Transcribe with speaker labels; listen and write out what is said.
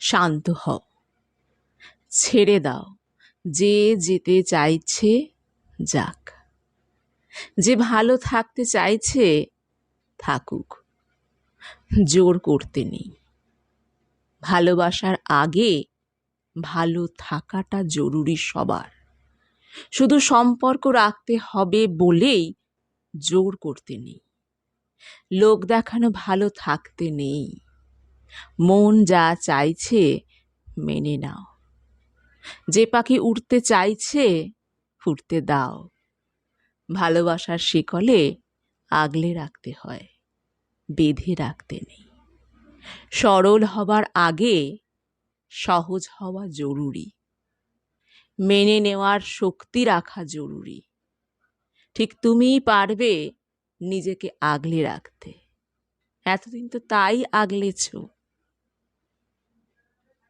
Speaker 1: শান্ত হও। ছেড়ে দাও। যে যেতে চাইছে, যাক। যে ভালো থাকতে চাইছে, থাকুক। জোর করতে নেই। ভালোবাসার আগে ভালো থাকাটা জরুরি সবার। শুধু সম্পর্ক রাখতে হবে বলেই জোর করতে নেই। লোক দেখানো ভালো থাকতে নেই। মন যা চাইছে, মেনে নাও। যে পাখি উড়তে চাইছে উড়তে দাও। ভালোবাসার শিকলে আগলে রাখতে হয়, বেঁধে রাখতে নেই। সরল হবার আগে সহজ হওয়া জরুরি। মেনে নেওয়ার শক্তি রাখা জরুরি। ঠিক তুমিই পারবে নিজেকে আগলে রাখতে। এতদিন তো তাই আগলেছো।